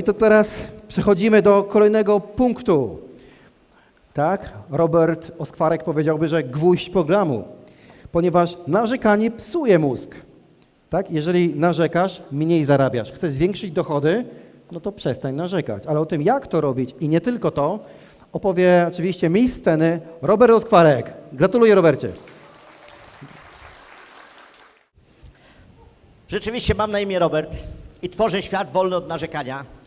I to teraz przechodzimy do kolejnego punktu. Tak, Robert Oskwarek powiedziałby, że gwóźdź programu, ponieważ narzekanie psuje mózg. Tak, jeżeli narzekasz, mniej zarabiasz. Chcesz zwiększyć dochody, no to przestań narzekać. Ale o tym, jak to robić i nie tylko to, opowie oczywiście mistrz sceny Robert Oskwarek. Gratuluję, Robercie. Rzeczywiście mam na imię Robert i tworzę świat wolny od narzekania.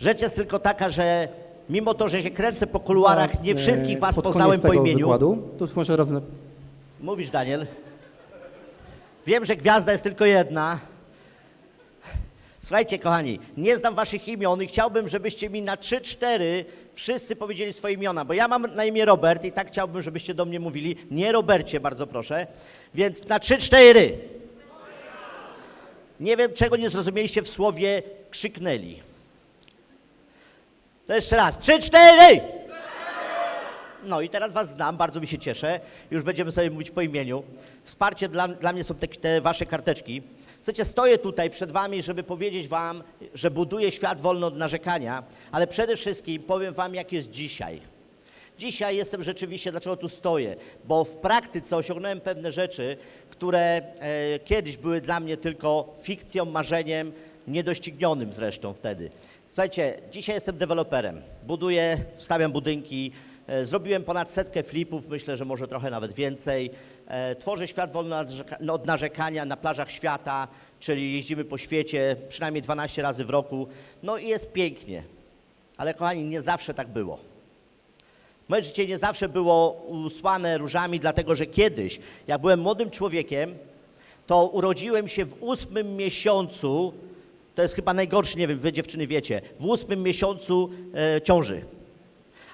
Rzecz jest tylko taka, że mimo to, że się kręcę po kuluarach, nie wszystkich was Pod poznałem koniec po tego imieniu. Wykładu, to może razem Mówisz, Daniel. Wiem, że gwiazda jest tylko jedna. Słuchajcie, kochani, nie znam waszych imion i chciałbym, żebyście mi na 3-4 wszyscy powiedzieli swoje imiona, bo ja mam na imię Robert i tak chciałbym, żebyście do mnie mówili. Nie Robercie, bardzo proszę. Więc na 3-4. Nie wiem, czego nie zrozumieliście w słowie krzyknęli. To jeszcze raz. 3-4! No i teraz was znam, bardzo mi się cieszę. Już będziemy sobie mówić po imieniu. Wsparcie dla, dla mnie są te, te wasze karteczki. Słuchajcie, stoję tutaj przed wami, żeby powiedzieć wam, że buduję świat wolny od narzekania, ale przede wszystkim powiem wam, jak jest dzisiaj. Dzisiaj jestem rzeczywiście, dlaczego tu stoję? Bo w praktyce osiągnąłem pewne rzeczy, które e, kiedyś były dla mnie tylko fikcją, marzeniem, niedoścignionym zresztą wtedy. Słuchajcie, dzisiaj jestem deweloperem. Buduję, stawiam budynki, e, zrobiłem ponad setkę flipów, myślę, że może trochę nawet więcej. E, tworzę świat wolny narzeka- od narzekania na plażach świata, czyli jeździmy po świecie przynajmniej 12 razy w roku. No i jest pięknie. Ale kochani, nie zawsze tak było. Moje życie nie zawsze było usłane różami, dlatego że kiedyś, jak byłem młodym człowiekiem, to urodziłem się w ósmym miesiącu, to jest chyba najgorszy, nie wiem, wy dziewczyny wiecie, w ósmym miesiącu e, ciąży.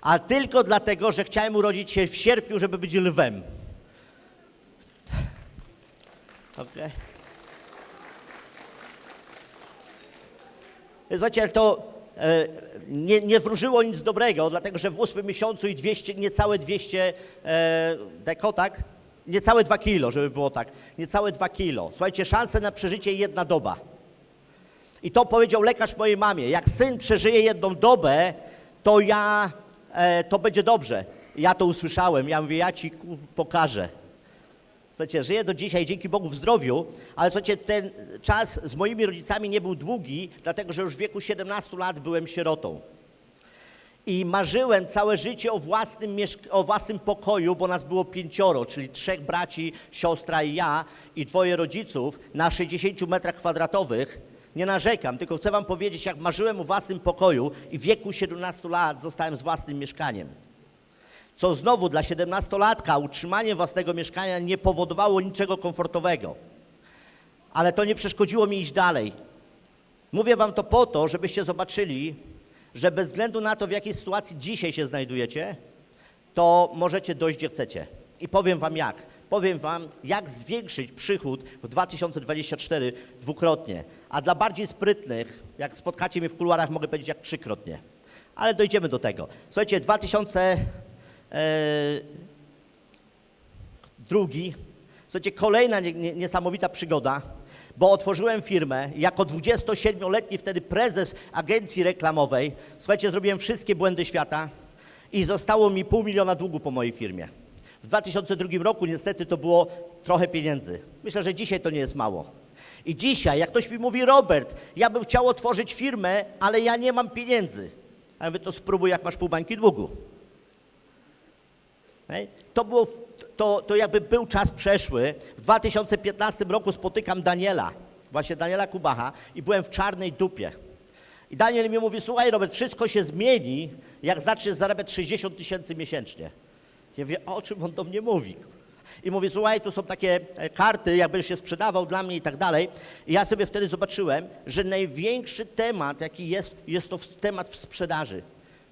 A tylko dlatego, że chciałem urodzić się w sierpniu, żeby być lwem. Okej. Słuchajcie, ale to e, nie, nie wróżyło nic dobrego, dlatego że w ósmym miesiącu i 200, niecałe 200 e, deko, tak? Niecałe 2 kilo, żeby było tak. Niecałe 2 kilo. Słuchajcie, szanse na przeżycie jedna doba. I to powiedział lekarz mojej mamie. Jak syn przeżyje jedną dobę, to ja, e, to będzie dobrze. Ja to usłyszałem. Ja mówię, ja ci pokażę. Słuchajcie, żyję do dzisiaj dzięki Bogu w zdrowiu, ale słuchajcie, ten czas z moimi rodzicami nie był długi, dlatego że już w wieku 17 lat byłem sierotą. I marzyłem całe życie o własnym, o własnym pokoju, bo nas było pięcioro, czyli trzech braci, siostra i ja i dwoje rodziców na 60 metrach kwadratowych. Nie narzekam, tylko chcę wam powiedzieć, jak marzyłem o własnym pokoju i w wieku 17 lat zostałem z własnym mieszkaniem co znowu dla 17-latka utrzymanie własnego mieszkania nie powodowało niczego komfortowego. Ale to nie przeszkodziło mi iść dalej. Mówię wam to po to, żebyście zobaczyli, że bez względu na to, w jakiej sytuacji dzisiaj się znajdujecie, to możecie dojść, gdzie chcecie. I powiem wam jak. Powiem wam, jak zwiększyć przychód w 2024 dwukrotnie. A dla bardziej sprytnych, jak spotkacie mnie w kuluarach, mogę powiedzieć jak trzykrotnie. Ale dojdziemy do tego. Słuchajcie, 2000 e, słuchajcie, kolejna nie, nie, niesamowita przygoda, bo otworzyłem firmę jako 27-letni wtedy prezes agencji reklamowej. Słuchajcie, zrobiłem wszystkie błędy świata i zostało mi pół miliona długu po mojej firmie. W 2002 roku niestety to było trochę pieniędzy. Myślę, że dzisiaj to nie jest mało. I dzisiaj, jak ktoś mi mówi, Robert, ja bym chciał otworzyć firmę, ale ja nie mam pieniędzy. A ja mówię, to spróbuj, jak masz pół bańki długu. To, było, to, to jakby był czas przeszły. W 2015 roku spotykam Daniela, właśnie Daniela Kubacha i byłem w czarnej dupie. I Daniel mi mówi, słuchaj Robert, wszystko się zmieni, jak zaczniesz zarabiać 60 tysięcy miesięcznie. Ja wie, o czym on do mnie mówi? I mówi, słuchaj, tu są takie e, karty, jakbyś się sprzedawał dla mnie i tak dalej. I ja sobie wtedy zobaczyłem, że największy temat, jaki jest, jest to temat w sprzedaży.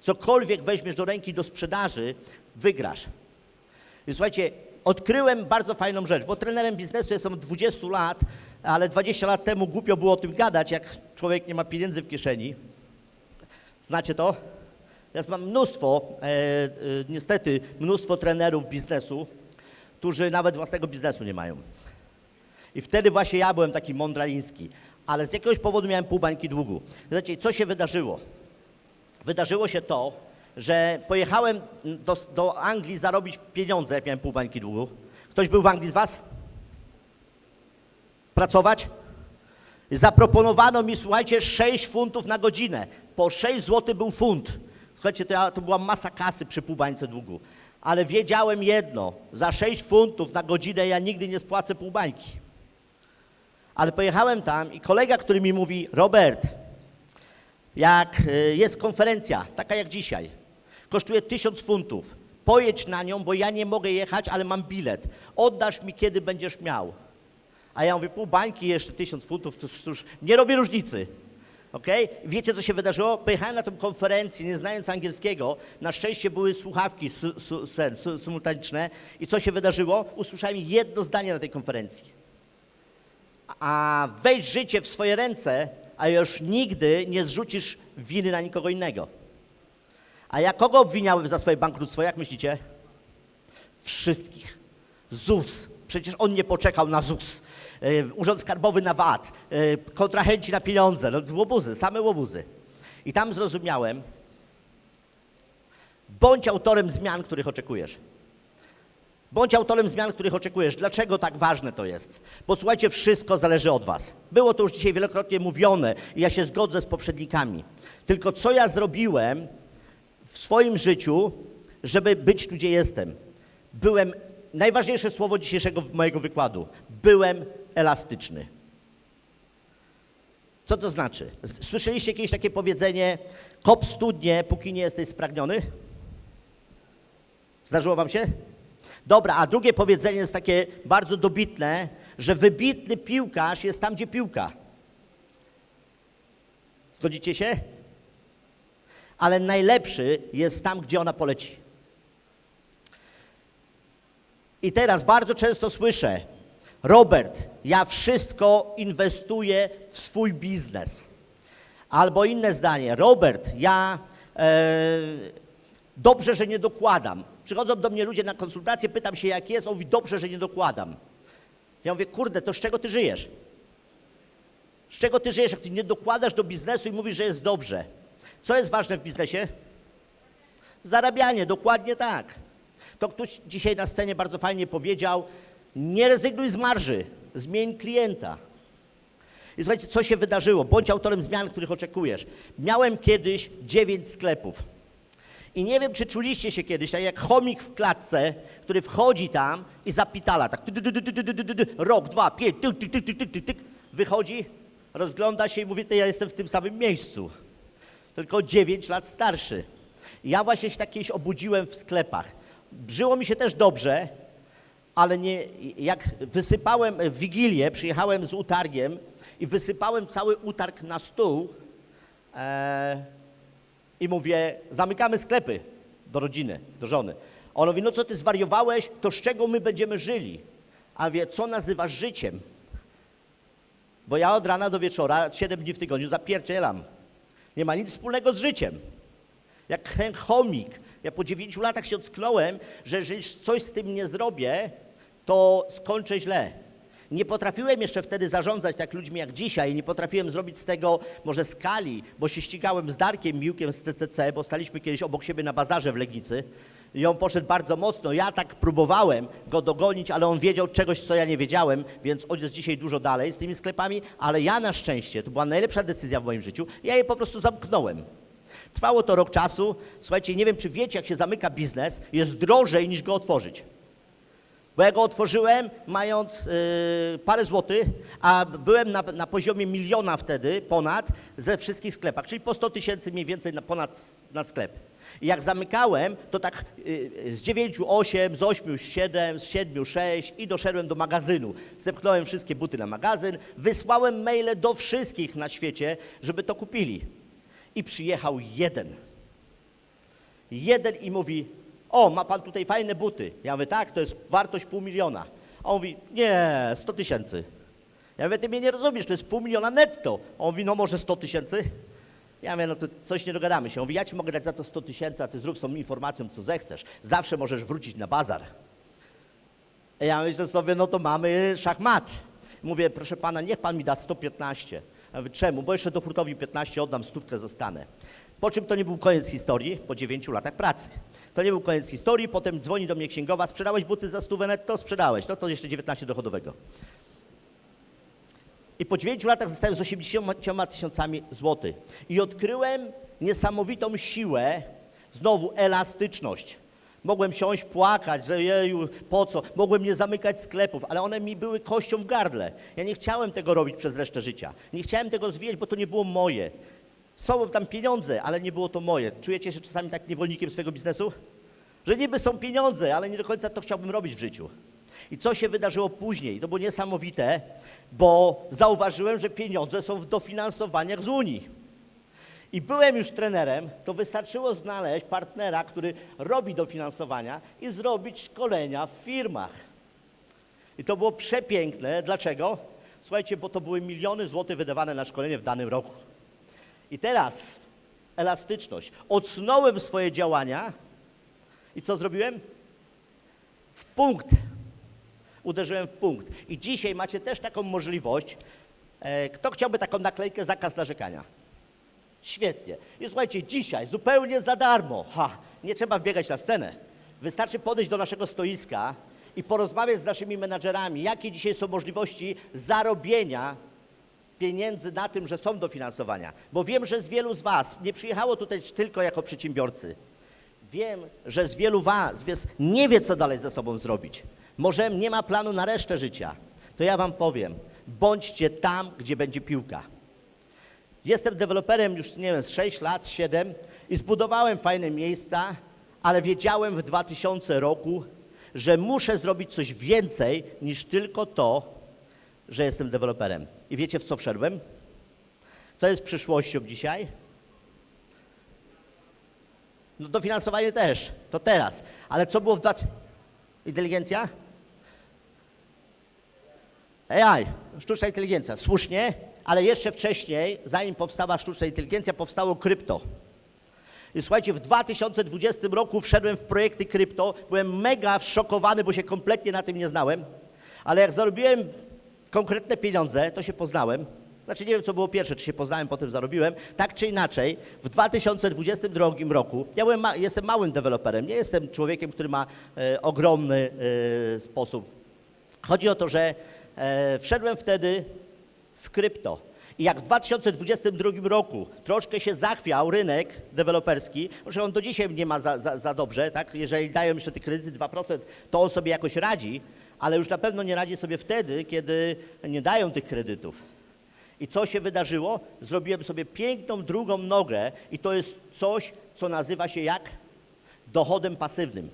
Cokolwiek weźmiesz do ręki do sprzedaży, wygrasz. I słuchajcie, odkryłem bardzo fajną rzecz, bo trenerem biznesu jestem od 20 lat, ale 20 lat temu głupio było o tym gadać, jak człowiek nie ma pieniędzy w kieszeni. Znacie to? Ja mam mnóstwo, e, e, niestety, mnóstwo trenerów biznesu, którzy nawet własnego biznesu nie mają. I wtedy właśnie ja byłem taki mądraliński. ale z jakiegoś powodu miałem pół bańki długu. Znacie, co się wydarzyło? Wydarzyło się to, że pojechałem do, do Anglii zarobić pieniądze, jak miałem pół bańki długu. Ktoś był w Anglii z was? Pracować? Zaproponowano mi, słuchajcie, 6 funtów na godzinę. Po 6 zł był funt. Słuchajcie, to, ja, to była masa kasy przy pół bańce długu. Ale wiedziałem jedno, za 6 funtów na godzinę ja nigdy nie spłacę pół bańki. Ale pojechałem tam i kolega, który mi mówi, Robert, jak y, jest konferencja, taka jak dzisiaj, kosztuje 1000 funtów, pojedź na nią, bo ja nie mogę jechać, ale mam bilet. Oddasz mi, kiedy będziesz miał. A ja mówię, pół bańki jeszcze 1000 funtów, to cóż, nie robi różnicy. Okej? Wiecie, co się wydarzyło? Pojechałem na tę konferencję, nie znając angielskiego. Na szczęście były słuchawki su, su, su, symultaniczne. I co się wydarzyło? Usłyszałem jedno zdanie na tej konferencji. A weź życie w swoje ręce, a już nigdy nie zrzucisz winy na nikogo innego. A ja kogo obwiniałem za swoje bankructwo, jak myślicie? Wszystkich. ZUS. Przecież on nie poczekał na ZUS. Yy, Urząd Skarbowy na VAT. Yy, kontrahenci na pieniądze. No, łobuzy, same łobuzy. I tam zrozumiałem, bądź autorem zmian, których oczekujesz. Bądź autorem zmian, których oczekujesz. Dlaczego tak ważne to jest? Bo słuchajcie, wszystko zależy od Was. Było to już dzisiaj wielokrotnie mówione i ja się zgodzę z poprzednikami. Tylko co ja zrobiłem w swoim życiu, żeby być tu, gdzie jestem? Byłem, najważniejsze słowo dzisiejszego mojego wykładu, byłem elastyczny. Co to znaczy? Słyszeliście jakieś takie powiedzenie, kop studnie, póki nie jesteś spragniony? Zdarzyło wam się? Dobra, a drugie powiedzenie jest takie bardzo dobitne, że wybitny piłkarz jest tam, gdzie piłka. Zgodzicie się? Ale najlepszy jest tam, gdzie ona poleci. I teraz bardzo często słyszę, Robert, ja wszystko inwestuję w swój biznes. Albo inne zdanie, Robert, ja e, dobrze, że nie dokładam. Przychodzą do mnie ludzie na konsultacje, pytam się jak jest, on mówi dobrze, że nie dokładam. Ja mówię, kurde, to z czego ty żyjesz? Z czego ty żyjesz, jak ty nie dokładasz do biznesu i mówisz, że jest dobrze? Co jest ważne w biznesie? Zarabianie, dokładnie tak. To ktoś dzisiaj na scenie bardzo fajnie powiedział, nie rezygnuj z marży, zmień klienta. I słuchajcie, co się wydarzyło? Bądź autorem zmian, których oczekujesz. Miałem kiedyś dziewięć sklepów. I nie wiem, czy czuliście się kiedyś, tak jak chomik w klatce, który wchodzi tam i zapitala, tak rok, dwa, pięć, tyk, tyk, tyk, tyk, tyk, wychodzi, rozgląda się i mówi, to ja jestem w tym samym miejscu, tylko dziewięć lat starszy. I ja właśnie się tak kiedyś obudziłem w sklepach. Brzyło mi się też dobrze, ale nie, jak wysypałem w Wigilię, przyjechałem z utargiem i wysypałem cały utarg na stół, e, i mówię, zamykamy sklepy do rodziny, do żony. On mówi, no co ty zwariowałeś, to z czego my będziemy żyli? A wie, co nazywasz życiem? Bo ja od rana do wieczora, 7 dni w tygodniu zapierdzielam. Nie ma nic wspólnego z życiem. Jak chomik. Ja po 9 latach się ocknąłem, że jeżeli coś z tym nie zrobię, to skończę źle. Nie potrafiłem jeszcze wtedy zarządzać tak ludźmi jak dzisiaj, nie potrafiłem zrobić z tego może skali, bo się ścigałem z Darkiem Miłkiem z CCC, bo staliśmy kiedyś obok siebie na bazarze w Legnicy i on poszedł bardzo mocno. Ja tak próbowałem go dogonić, ale on wiedział czegoś, co ja nie wiedziałem, więc on jest dzisiaj dużo dalej z tymi sklepami, ale ja na szczęście, to była najlepsza decyzja w moim życiu, ja je po prostu zamknąłem. Trwało to rok czasu. Słuchajcie, nie wiem, czy wiecie, jak się zamyka biznes, jest drożej niż go otworzyć. Bo ja go otworzyłem mając yy, parę złotych, a byłem na, na poziomie miliona wtedy ponad ze wszystkich sklepach, czyli po 100 tysięcy mniej więcej na ponad na sklep. I jak zamykałem, to tak yy, z 9, 8, z 8, 7, z 7, 6 i doszedłem do magazynu. Zepchnąłem wszystkie buty na magazyn, wysłałem maile do wszystkich na świecie, żeby to kupili. I przyjechał jeden. Jeden i mówi, o, ma pan tutaj fajne buty. Ja mówię, tak, to jest wartość pół miliona. A on mówi, nie, 100 tysięcy. Ja mówię, ty mnie nie rozumiesz, to jest pół miliona netto. A on mówi, no może 100 tysięcy? Ja mówię, no to coś nie dogadamy się. On mówi, ja ci mogę dać za to 100 tysięcy, a ty zrób z tą informacją, co zechcesz. Zawsze możesz wrócić na bazar. Ja myślę sobie, no to mamy szachmat. Mówię, proszę pana, niech pan mi da 115. A mówię, Czemu? Bo jeszcze do hurtowni 15 oddam, stówkę zostanę. Po czym to nie był koniec historii, po 9 latach pracy. To nie był koniec historii, potem dzwoni do mnie księgowa, sprzedałeś buty za stówę netto? Sprzedałeś, no to jeszcze 19 dochodowego. I po 9 latach zostałem z 80 tysiącami złotych. I odkryłem niesamowitą siłę, znowu elastyczność. Mogłem siąść, płakać, że jeju, po co? Mogłem nie zamykać sklepów, ale one mi były kością w gardle. Ja nie chciałem tego robić przez resztę życia. Nie chciałem tego rozwijać, bo to nie było moje. Są tam pieniądze, ale nie było to moje. Czujecie się czasami tak niewolnikiem swojego biznesu? Że niby są pieniądze, ale nie do końca to chciałbym robić w życiu. I co się wydarzyło później? To było niesamowite, bo zauważyłem, że pieniądze są w dofinansowaniach z Unii. I byłem już trenerem, to wystarczyło znaleźć partnera, który robi dofinansowania i zrobić szkolenia w firmach. I to było przepiękne. Dlaczego? Słuchajcie, bo to były miliony złotych wydawane na szkolenie w danym roku. I teraz elastyczność. Odsunąłem swoje działania i co zrobiłem? W punkt. Uderzyłem w punkt. I dzisiaj macie też taką możliwość. E, kto chciałby taką naklejkę zakaz narzekania? Świetnie. I słuchajcie, dzisiaj zupełnie za darmo, ha, nie trzeba wbiegać na scenę. Wystarczy podejść do naszego stoiska i porozmawiać z naszymi menadżerami, jakie dzisiaj są możliwości zarobienia pieniędzy na tym, że są dofinansowania. Bo wiem, że z wielu z Was nie przyjechało tutaj tylko jako przedsiębiorcy. Wiem, że z wielu Was nie wie, co dalej ze sobą zrobić. Może nie ma planu na resztę życia. To ja Wam powiem, bądźcie tam, gdzie będzie piłka. Jestem deweloperem już, nie wiem, z 6 lat, 7 i zbudowałem fajne miejsca, ale wiedziałem w 2000 roku, że muszę zrobić coś więcej niż tylko to, że jestem deweloperem. I wiecie, w co wszedłem? Co jest przyszłością dzisiaj? No dofinansowanie też, to teraz. Ale co było w 2000... Inteligencja? AI, sztuczna inteligencja, słusznie, ale jeszcze wcześniej, zanim powstała sztuczna inteligencja, powstało krypto. I słuchajcie, w 2020 roku wszedłem w projekty krypto, byłem mega szokowany, bo się kompletnie na tym nie znałem, ale jak zarobiłem konkretne pieniądze, to się poznałem. Znaczy nie wiem, co było pierwsze, czy się poznałem, potem zarobiłem. Tak czy inaczej, w 2022 roku, ja byłem ma, jestem małym deweloperem, nie jestem człowiekiem, który ma e, ogromny e, sposób. Chodzi o to, że e, wszedłem wtedy w krypto. I jak w 2022 roku troszkę się zachwiał rynek deweloperski, że on do dzisiaj nie ma za, za, za dobrze, tak? jeżeli dają jeszcze te kredyty 2%, to on sobie jakoś radzi, ale już na pewno nie radzi sobie wtedy, kiedy nie dają tych kredytów. I co się wydarzyło? Zrobiłem sobie piękną drugą nogę i to jest coś, co nazywa się jak? Dochodem pasywnym.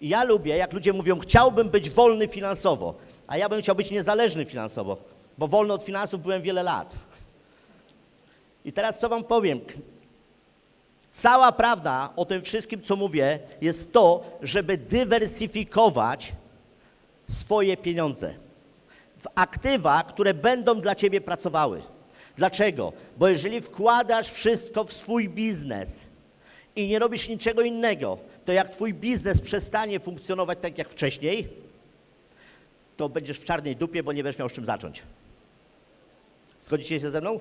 I ja lubię, jak ludzie mówią, chciałbym być wolny finansowo, a ja bym chciał być niezależny finansowo, bo wolny od finansów byłem wiele lat. I teraz co wam powiem? Cała prawda o tym wszystkim, co mówię, jest to, żeby dywersyfikować swoje pieniądze w aktywa, które będą dla ciebie pracowały. Dlaczego? Bo jeżeli wkładasz wszystko w swój biznes i nie robisz niczego innego, to jak twój biznes przestanie funkcjonować tak jak wcześniej, to będziesz w czarnej dupie, bo nie będziesz miał z czym zacząć. Zgodzicie się ze mną?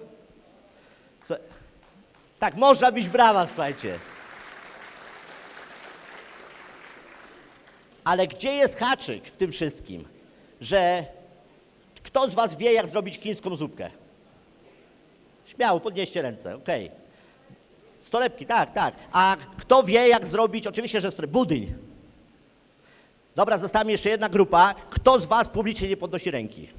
Tak, można być brawa, słuchajcie. Ale gdzie jest haczyk w tym wszystkim? Że kto z was wie, jak zrobić chińską zupkę? Śmiało, podnieście ręce, okej. Z torebki, tak, tak. A kto wie, jak zrobić, oczywiście, że z torebki, budyń. Dobra, została mi jeszcze jedna grupa. Kto z was publicznie nie podnosi ręki?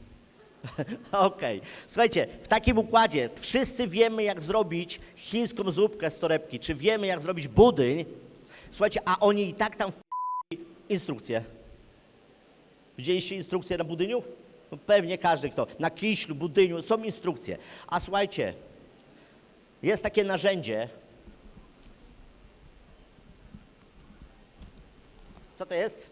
Okej. Słuchajcie, w takim układzie wszyscy wiemy, jak zrobić chińską zupkę z torebki, czy wiemy, jak zrobić budyń. Słuchajcie, a oni i tak tam instrukcje. Widzieliście instrukcje na budyniu? No pewnie każdy, kto na kiślu, budyniu, są instrukcje. A słuchajcie, jest takie narzędzie. Co to jest?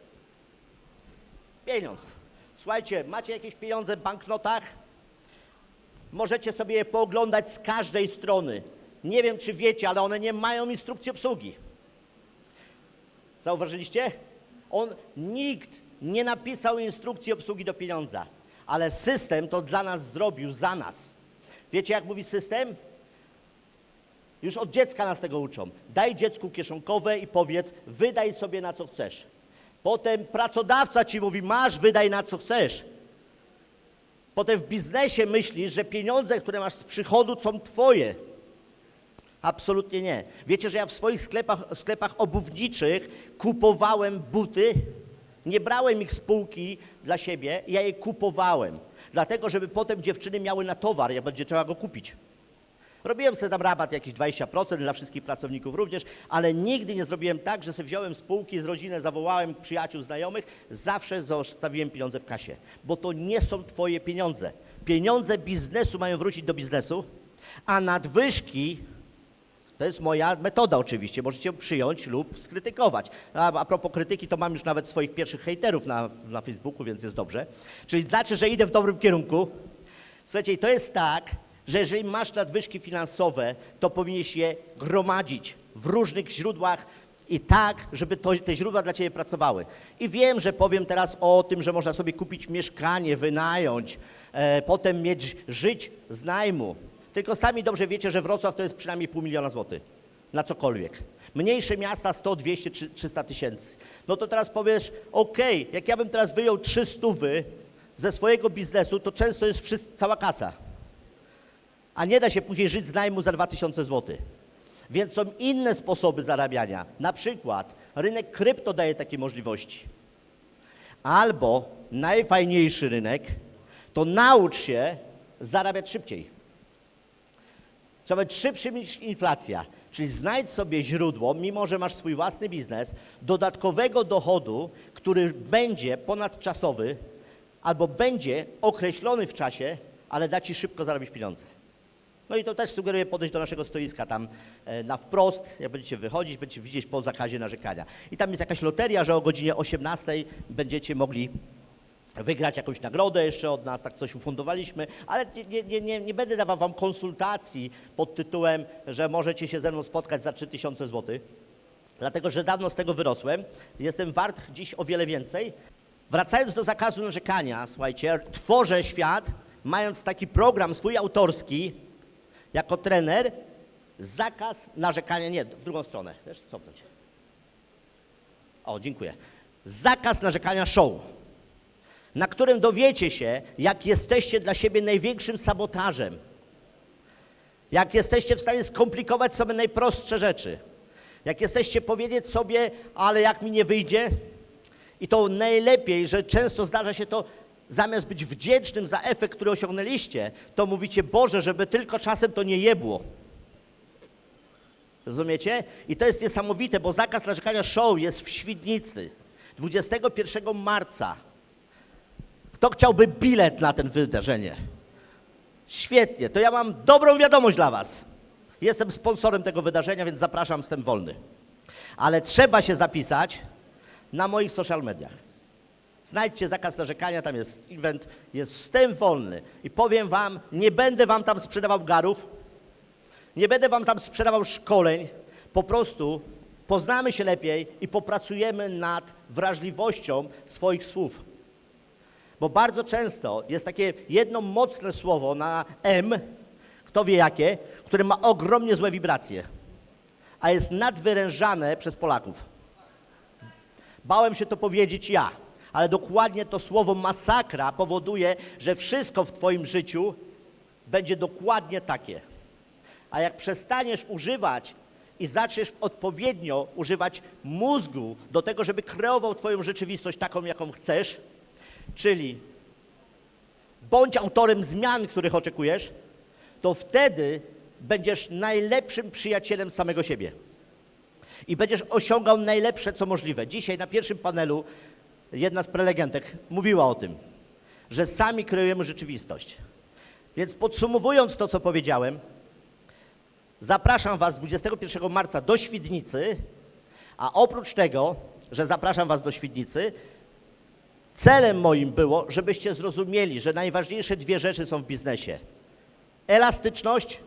Pieniądz. Słuchajcie, macie jakieś pieniądze w banknotach? Możecie sobie je pooglądać z każdej strony. Nie wiem, czy wiecie, ale one nie mają instrukcji obsługi. Zauważyliście? On, nikt nie napisał instrukcji obsługi do pieniądza, ale system to dla nas zrobił za nas. Wiecie, jak mówi system? Już od dziecka nas tego uczą. Daj dziecku kieszonkowe i powiedz, wydaj sobie na co chcesz. Potem pracodawca ci mówi, masz, wydaj na co chcesz. Potem w biznesie myślisz, że pieniądze, które masz z przychodu są twoje. Absolutnie nie. Wiecie, że ja w swoich sklepach, sklepach obuwniczych kupowałem buty, nie brałem ich z półki dla siebie, ja je kupowałem. Dlatego, żeby potem dziewczyny miały na towar, jak będzie trzeba go kupić. Robiłem sobie tam rabat jakiś 20% dla wszystkich pracowników również, ale nigdy nie zrobiłem tak, że sobie wziąłem spółki z rodziny, zawołałem przyjaciół, znajomych, zawsze zostawiłem pieniądze w kasie, bo to nie są twoje pieniądze. Pieniądze biznesu mają wrócić do biznesu, a nadwyżki to jest moja metoda oczywiście, możecie ją przyjąć lub skrytykować. A, a propos krytyki, to mam już nawet swoich pierwszych hejterów na, na Facebooku, więc jest dobrze. Czyli znaczy, że idę w dobrym kierunku. Słuchajcie, to jest tak, że jeżeli masz nadwyżki finansowe, to powinieneś je gromadzić w różnych źródłach i tak, żeby to, te źródła dla Ciebie pracowały. I wiem, że powiem teraz o tym, że można sobie kupić mieszkanie, wynająć, e, potem mieć, żyć z najmu. Tylko sami dobrze wiecie, że Wrocław to jest przynajmniej pół miliona złotych na cokolwiek. Mniejsze miasta 100, 200, 300 tysięcy. No to teraz powiesz, okej, jak ja bym teraz wyjął 300 wy ze swojego biznesu, to często jest cała kasa. A nie da się później żyć z najmu za 2000 zł. Więc są inne sposoby zarabiania. Na przykład rynek krypto daje takie możliwości. Albo najfajniejszy rynek to naucz się zarabiać szybciej. Trzeba być szybszym niż inflacja. Czyli znajdź sobie źródło, mimo że masz swój własny biznes, dodatkowego dochodu, który będzie ponadczasowy albo będzie określony w czasie, ale da ci szybko zarobić pieniądze. No i to też sugeruję podejść do naszego stoiska tam e, na wprost, jak będziecie wychodzić, będziecie widzieć po zakazie narzekania. I tam jest jakaś loteria, że o godzinie 18 będziecie mogli wygrać jakąś nagrodę jeszcze od nas, tak coś ufundowaliśmy, ale nie, nie, nie, nie, będę dawał wam konsultacji pod tytułem, że możecie się ze mną spotkać za 3000 zł, dlatego że dawno z tego wyrosłem, jestem wart dziś o wiele więcej. Wracając do zakazu narzekania, słuchajcie, tworzę świat, mając taki program swój autorski, jako trener, zakaz narzekania, nie, w drugą stronę, wiesz, cofnąć. O, dziękuję. Zakaz narzekania show na którym dowiecie się, jak jesteście dla siebie największym sabotażem. Jak jesteście w stanie skomplikować sobie najprostsze rzeczy. Jak jesteście powiedzieć sobie, ale jak mi nie wyjdzie. I to najlepiej, że często zdarza się to, zamiast być wdzięcznym za efekt, który osiągnęliście, to mówicie, Boże, żeby tylko czasem to nie jebło. Rozumiecie? I to jest niesamowite, bo zakaz narzekania show jest w Świdnicy 21 marca. Kto chciałby bilet na ten wydarzenie? Świetnie, to ja mam dobrą wiadomość dla Was. Jestem sponsorem tego wydarzenia, więc zapraszam, jestem wolny. Ale trzeba się zapisać na moich social mediach. Znajdźcie zakaz narzekania, tam jest event, jest wstęp wolny. I powiem Wam, nie będę Wam tam sprzedawał garów, nie będę Wam tam sprzedawał szkoleń, po prostu poznamy się lepiej i popracujemy nad wrażliwością swoich słów. Bo bardzo często jest takie jedno mocne słowo na M, kto wie jakie, które ma ogromnie złe wibracje, a jest nadwyrężane przez Polaków. Bałem się to powiedzieć ja, ale dokładnie to słowo masakra powoduje, że wszystko w Twoim życiu będzie dokładnie takie. A jak przestaniesz używać i zaczniesz odpowiednio używać mózgu do tego, żeby kreował Twoją rzeczywistość taką, jaką chcesz, czyli bądź autorem zmian, których oczekujesz, to wtedy będziesz najlepszym przyjacielem samego siebie. I będziesz osiągał najlepsze, co możliwe. Dzisiaj na pierwszym panelu jedna z prelegentek mówiła o tym, że sami kreujemy rzeczywistość. Więc podsumowując to, co powiedziałem, zapraszam Was 21 marca do Świdnicy, a oprócz tego, że zapraszam Was do Świdnicy, Celem moim było, żebyście zrozumieli, że najważniejsze dwie rzeczy są w biznesie. Elastyczność,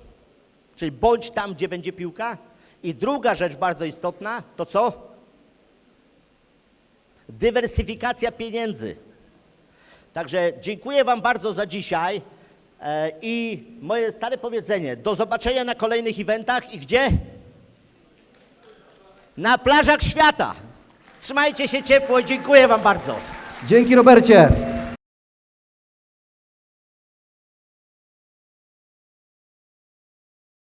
czyli bądź tam, gdzie będzie piłka. I druga rzecz bardzo istotna, to co? Dywersyfikacja pieniędzy. Także dziękuję Wam bardzo za dzisiaj. E, I moje stare powiedzenie, do zobaczenia na kolejnych eventach i gdzie? Na plażach świata. Trzymajcie się ciepło i dziękuję Wam bardzo. Dzięki Robercie.